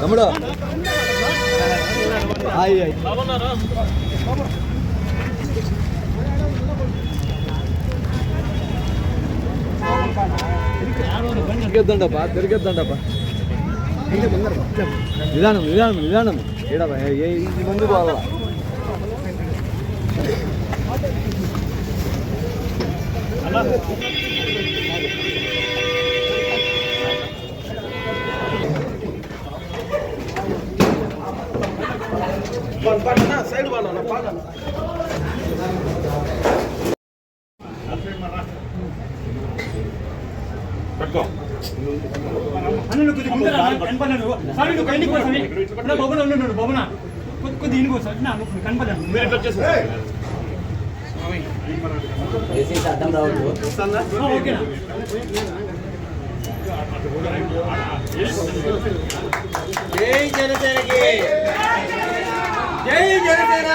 తమ్ముడు hi hi తిరిగేద్దండప్పా తిరిగేద్దండప్పా నిదానం నిదానం నిదానం ఏడబ్బా ఏ ఈ ముందు పోవాలా అన్న నువ్వు కొద్దిగా ముందర రా, కనపడలే నువ్వు. స్వామి. అన్న బొమ్మన ఉండు నువ్వు, బొమ్మన. కొద్ది- కొద్ది ఇనుకో స్వామి. నా, నువ్వు కనపడలే నువ్వు. ఆ, ఓకేనా జై జనసేనకి జై జనసేన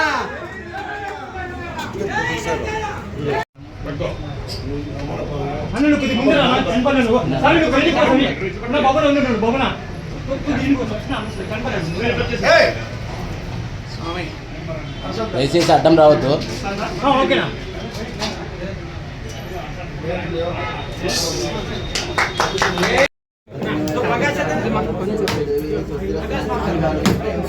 అన్న కొద్దిగా ముందర రా, కనపడలే నువ్వు. స్వామి నువ్వు బయటికి పో స్వామి. అన్న బొమ్మన ఉండు నువ్వు,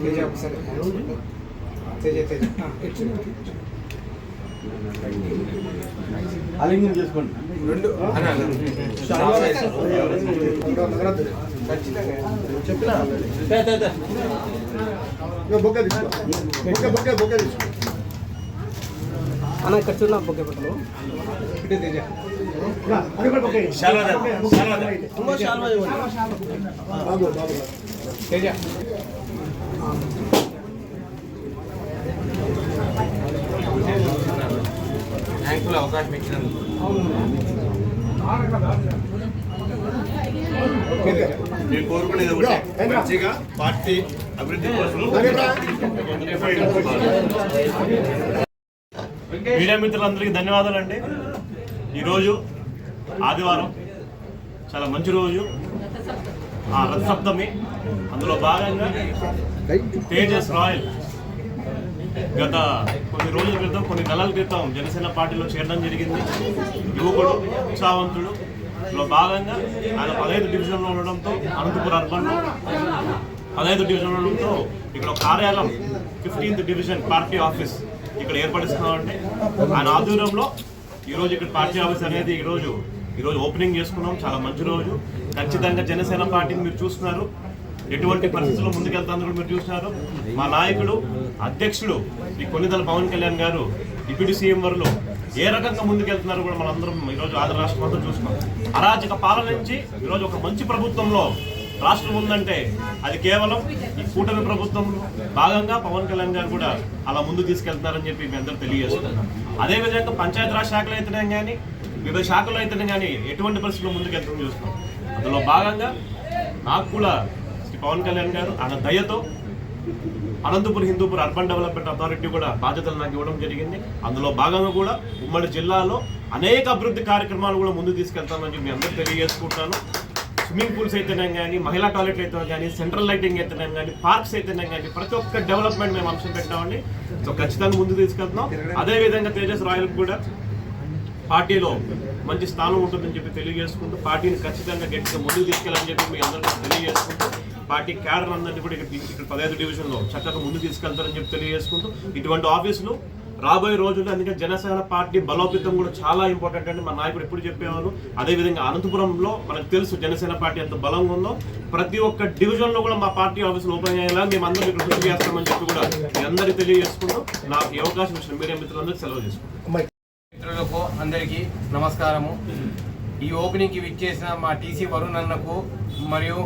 కొద్ది- కొద్ది ఇనుకో స్వామి. నా, నువ్వు కనపడలే నువ్వు. దయచేసి అడ్డం రావద్దు ఆ, ఓకేనా అలింగం చేసుకోండి అన్న ఇక్కడ చూడ బొకే పట్టలు నేను కోరుకునేది ఒకటే. మంచిగా పార్టీ అభివృద్ధి కోసం మీడియా మిత్రులందరికీ ధన్యవాదాలండి. ఈరోజు ఆదివారం. చాలా మంచి రోజు. ఆ రథసప్తమి. అందులో భాగంగా తేజస్ రాయల్ గత కొన్ని రోజుల క్రితం కొన్ని నెలల క్రితం జనసేన పార్టీలో చేరడం జరిగింది. యువకుడు ఉత్సాహవంతుడు. లో భాగంగా ఆయన పదహైదు డివిజన్లో ఉండడంతో అనంతపురం అర్బన్లో పదహైదు డివిజన్లో ఉండడంతో ఇక్కడ కార్యాలయం ఫిఫ్టీన్త్ డివిజన్ పార్టీ ఆఫీస్ ఇక్కడ ఏర్పడిస్తున్నామంటే ఆయన ఆధ్వర్యంలో ఈరోజు ఇక్కడ పార్టీ ఆఫీస్ అనేది ఈరోజు ఈరోజు ఓపెనింగ్ చేసుకున్నాం. చాలా మంచి రోజు. ఖచ్చితంగా జనసేన పార్టీని మీరు చూస్తున్నారు. ఎటువంటి పరిస్థితుల్లో ముందుకెళ్తాను కూడా మీరు చూసినారు మా నాయకుడు అధ్యక్షుడు ఈ కొన్నిదల పవన్ కళ్యాణ్ గారు డిప్యూటీ సీఎం వరలో ఏ రకంగా ముందుకెళ్తున్నారు కూడా మనందరం ఈరోజు ఆంధ్ర రాష్ట్రం అంతా చూసుకున్నాం అరాచక పాలన నుంచి ఈరోజు ఒక మంచి ప్రభుత్వంలో రాష్ట్రం ఉందంటే అది కేవలం ఈ కూటమి ప్రభుత్వంలో భాగంగా పవన్ కళ్యాణ్ గారు కూడా అలా ముందు తీసుకెళ్తున్నారని చెప్పి మీ అందరూ తెలియజేస్తున్నాం అదేవిధంగా పంచాయతీరాజ్ శాఖలు అయితేనే కానీ వివిధ శాఖలో అయితేనే కానీ ఎటువంటి పరిస్థితుల్లో ముందుకెళ్తామని చూస్తున్నాం. అందులో భాగంగా నాకు కూడా శ్రీ పవన్ కళ్యాణ్ గారు ఆయన దయతో Anantapuram Hindupur urban development authority కూడా బాధ్యతలు నాకు ఇవ్వడం జరిగింది. అందులో భాగంగా కూడా ఉమ్మడి జిల్లాలో అనేక అభివృద్ధి కార్యక్రమాలు కూడా ముందు తీసుకెళ్తామని చెప్పి మీ అందరూ తెలియజేసుకుంటాను. స్విమ్మింగ్ పూల్స్ అయితేనే కానీ మహిళా టాయిలెట్లు అయితేనే కానీ సెంట్రల్ లైటింగ్ అయితేనే కానీ పార్క్స్ అయితేనే కానీ ప్రతి ఒక్క డెవలప్మెంట్ మేము అంశం పెట్టామండి. సో ఖచ్చితంగా ముందు తీసుకెళ్తున్నాం. అదేవిధంగా తేజస్ రాయల్ కూడా పార్టీలో మంచి స్థానం ఉంటుందని చెప్పి తెలియజేసుకుంటూ పార్టీని ఖచ్చితంగా గట్టిగా ముందుకు తీసుకెళ్ళాలని చెప్పి మీ అందరికీ తెలియజేసుకుంటూ పార్టీ క్యాడర్ అందరినీ కూడా ఇక్కడ ఇక్కడ పదహైదు డివిజన్లో చక్కగా ముందుకు తీసుకెళ్తారని చెప్పి తెలియజేసుకుంటూ ఇటువంటి ఆఫీసులు రాబోయే రోజుల్లో అందుకే జనసేన పార్టీ బలోపేతం కూడా చాలా ఇంపార్టెంట్ అండి. మా నాయకుడు ఎప్పుడు చెప్పేవారు. అదేవిధంగా అనంతపురంలో మనకు తెలుసు జనసేన పార్టీ ఎంత బలంగా ఉందో. ప్రతి ఒక్క డివిజన్లో కూడా మా పార్టీ ఆఫీసులు ఓపెన్ అయ్యేలా మేము అందరం ఇక్కడ కృషి చేస్తామని చెప్పి కూడా మీ అందరికీ తెలియజేసుకుంటూ నాకు ఈ అవకాశం ఇచ్చిన మీడియా మిత్రులందరికీ సెలవు చేసుకుంటాం మిత్రులకు అందరికీ నమస్కారము. ఈ ఓపెనింగ్కి విచ్చేసిన మా టీసీ వరుణ్ అన్నకు మరియు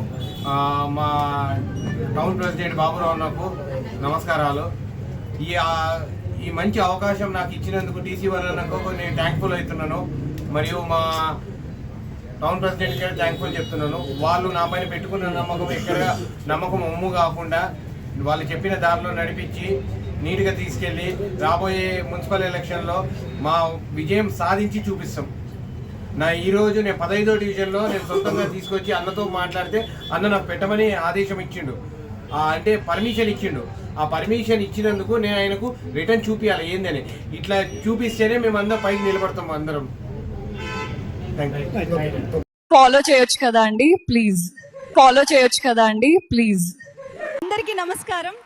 మా టౌన్ ప్రెసిడెంట్ బాబురావు అన్నకు నమస్కారాలు. ఈ ఈ మంచి అవకాశం నాకు ఇచ్చినందుకు టీసీ వరుణ్ అన్నకు నేను థ్యాంక్ఫుల్ అవుతున్నాను. మరియు మా టౌన్ ప్రెసిడెంట్ గారు థ్యాంక్ఫుల్ చెప్తున్నాను. వాళ్ళు నా పైన పెట్టుకున్న నమ్మకం ఎక్కడ నమ్మకం ఒమ్ము కాకుండా వాళ్ళు చెప్పిన దారిలో నడిపించి నీట్గా తీసుకెళ్ళి రాబోయే మున్సిపల్ ఎలక్షన్లో మా విజయం సాధించి చూపిస్తాం. నా ఈ రోజు నేను పదహైదో డివిజన్లో నేను సొంతంగా తీసుకొచ్చి అన్నతో మాట్లాడితే అన్న నాకు పెట్టమని ఆదేశం ఇచ్చిండు. ఆ, అంటే పర్మిషన్ ఇచ్చిండు. ఆ పర్మిషన్ ఇచ్చినందుకు నేను ఆయనకు రిటర్న్ చూపించాలి ఏందని? ఇట్లా చూపిస్తేనే మేము అందరం పైకి నిలబడతాం అందరం. ఫాలో చేయొచ్చు కదా అండి? ప్లీజ్ ఫాలో చేయొచ్చు కదా అండి? ప్లీజ్ అందరికీ నమస్కారం.